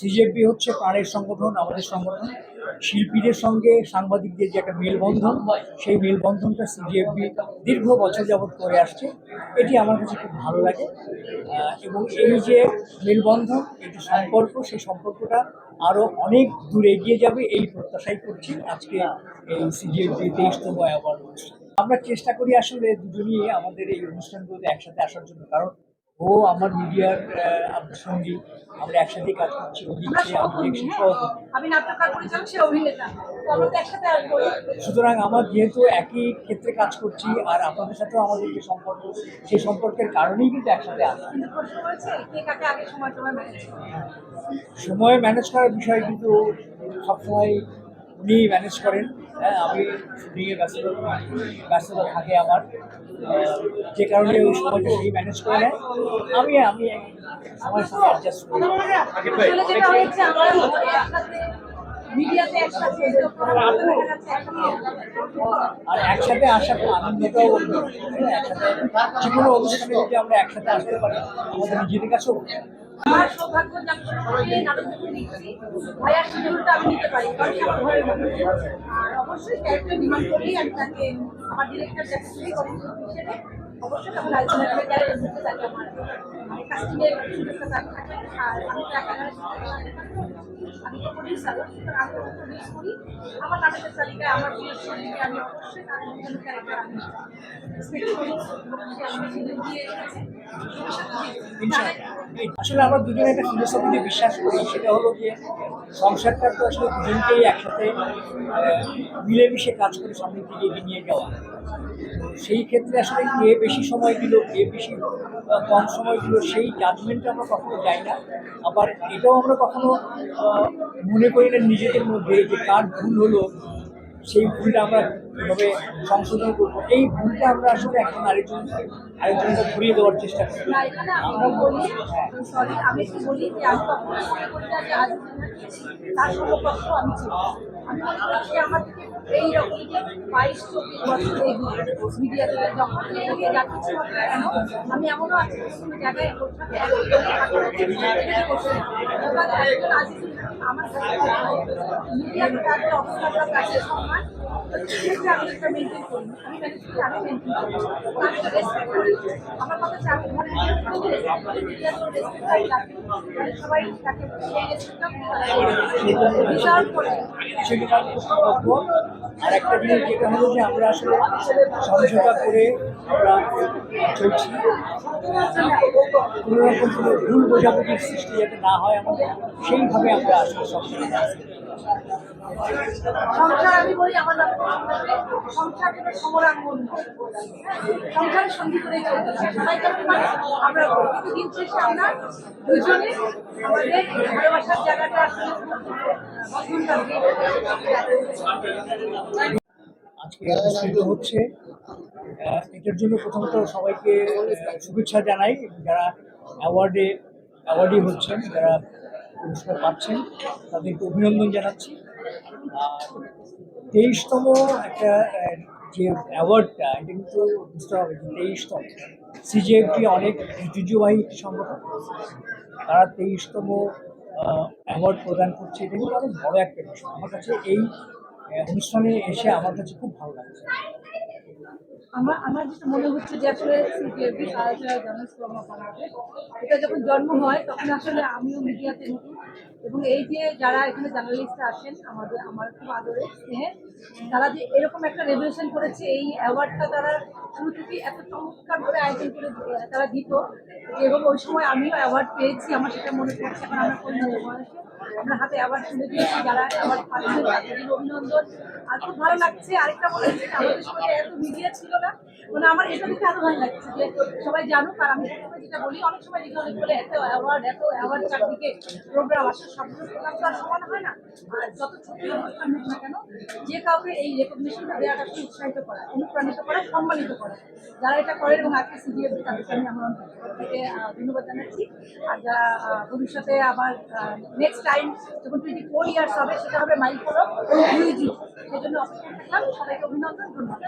CJP হচ্ছে প্রাণের সংগঠন, আমাদের সংগঠন। শিল্পীদের সঙ্গে সাংবাদিকদের যে একটা মেলবন্ধন, সেই মেলবন্ধনটা সিজিএফবি দীর্ঘ বছর যাবৎ করে আসছে। এটি আমার কাছে খুব ভালো লাগে। এবং এই যে মেলবন্ধন যে সম্পর্ক, সেই সম্পর্কটা আরও অনেক দূর এগিয়ে যাবে এই প্রত্যাশাই করছি আজকে এই সিজিএফবি তেইশতম অ্যাওয়ার্ড অনুষ্ঠান। আমরা চেষ্টা করি আসলে দুজনই আমাদের এই অনুষ্ঠানগুলোতে একসাথে আসার জন্য, কারণ ও আমার মিডিয়ার সঙ্গী আমরা একসাথে কাজ করছি ও দিচ্ছে আমি হ্যাঁ। সুতরাং আমার যেহেতু একই ক্ষেত্রে কাজ করছি আর আপনাদের সাথেও আমাদের যে সম্পর্ক সেই সম্পর্কের কারণেই কিন্তু একসাথে আসা। সময় ম্যানেজ করার বিষয় কিন্তু সবসময় উনি ম্যানেজ করেন। হ্যাঁ আমি শুটিংয়ে ব্যস্ত ব্যস্ততা থাকে আমার। যে কারণে ওই সময়টা সেই ম্যানেজ করে নেয়। আমি আমি সময়ের সাথে অ্যাডজাস্ট করি। আমরা আর একসাথে আসা খুব আনন্দটাও হ্যাঁ, একসাথে যে কোনো অনুষ্ঠানে যদি আমরা একসাথে আসতে পারি আমাদের নিজেদের কাছেও আমার সৌভাগ্য আমি সবাইকে নাটক দেখতে ভাইয়ার শিডিউলটা আমি নিতে পারি অবশ্যই ক্যারেক্টার ডিমান্ড আমি তাকে, আমার ডিরেক্টর অবশ্যই আমার আমি আমার দিয়ে ইনশাআল্লাহ। আসলে আমরা দুজনে একটা ফিলোসফিতে বিশ্বাস করি, সেটা হলো যে সংসারটা তো আসলে দুজনকেই একসাথে মিলেমিশে কাজ করে সামনের দিকে এগিয়ে নিয়ে যাওয়া। সেই ক্ষেত্রে আসলে কে বেশি সময় দিল, কে বেশি কম সময় দিল, সেই জাজমেন্টটা আমরা কখনো যাই না। আবার এটাও আমরা কখনো মনে করি না নিজেদের মধ্যে যে কার ভুল হলো সেই ভুলটা আমরা কীভাবে সংশোধন করব? এই ভুলটা আমরা আসলে এখন আরেকজন আরেকজনকে ঘুরিয়ে দেওয়ার চেষ্টা করি না এখানে আমি বলি সরি আমি তার আমি আমার যাচ্ছি কেন আমি এমনও আছি জায়গায় আমার কাছে অবস্থাটা কাছে সম্মান। আর একটা জিনিস যেটা হলো যে আমরা আসলে সমঝোতা করে আমরা চলছি কোনো রকম ভুল বোঝাবুঝির সৃষ্টি যাতে না হয় আমাদের সেইভাবে আমরা আসলে সবসময়। সংসার আমি বলি আমার সংসার যেন করে আমরা আমরা দুজনে আমাদের ভালোবাসার জায়গাটা আজকে হচ্ছে। এটার জন্য প্রথমত সবাইকে শুভেচ্ছা জানাই। যারা অ্যাওয়ার্ডে অ্যাওয়ার্ডই হচ্ছেন, যারা পুরস্কার পাচ্ছেন। তাদেরকে অভিনন্দন জানাচ্ছি। আর তেইশতম একটা, যে অ্যাওয়ার্ডটা, এটা কিন্তু বুঝতে হবে যে তেইশতম। সিজিএফটি অনেক ঐতিহ্যবাহী একটি সংগঠন। তারা তেইশতম অ্যাওয়ার্ড প্রদান করছে। এটা কিন্তু অনেক বড় একটা বিষয়। আমার কাছে এই অনুষ্ঠানে এসে আমার কাছে খুব ভালো লাগছে। আমার আমার যেটা মনে হচ্ছে যে আসলে সিপিএফি সারা জার্নালিস্ট কর্মকর্তা এটা যখন জন্ম হয়, তখন আসলে আমিও মিডিয়াতে নতুন এবং এই যে যারা এখানে জার্নালিস্ট আসেন, আমাদের আমার খুব আদরে স্নেহে, তারা যে এরকম একটা রেভলিউশন করেছে, এই অ্যাওয়ার্ডটা তারা শুরু থেকে এত চমৎকার করে আয়োজন করে তারা দিত। এবং ওই সময় আমিও অ্যাওয়ার্ড পেয়েছি, আমার সেটা মনে পড়ছে এখন আমরা কোন বয়সে আমরা হাতে অ্যাওয়ার্ড তুলে দিয়েছি, যারা অ্যাওয়ার্ড পাচ্ছেন তাদের অভিনন্দন। আর খুব ভালো লাগছে, আরেকটা হচ্ছে যে আমাদের সময় এত মিডিয়া ছিল না। মানে আমার এটা দেখে আরও ভালো লাগছে যে সবাই জানুক, আর আমি যেটা বলি, অনেক সময় দেখি অনেক বলে এত অ্যাওয়ার্ড এত অ্যাওয়ার্ড চারদিকে প্রোগ্রাম কেন, যে কাউকে এই রেকগনিশনটা দেওয়াটা খুব উৎসাহিত করা, অনুপ্রাণিত করা, সম্মানিত করা। যারা এটা করে এবং আজকে আমার ধন্যবাদ জানাচ্ছি। আর যারা ভবিষ্যতে আবার নেক্সট টাইম যখন টোয়েন্টি ফোর ইয়ার্স হবে, সেটা হবে মাইল ফোরম দুই জি সেজন্য অপেক্ষা করলাম সবাইকে অভিনন্দন, ধন্যবাদ।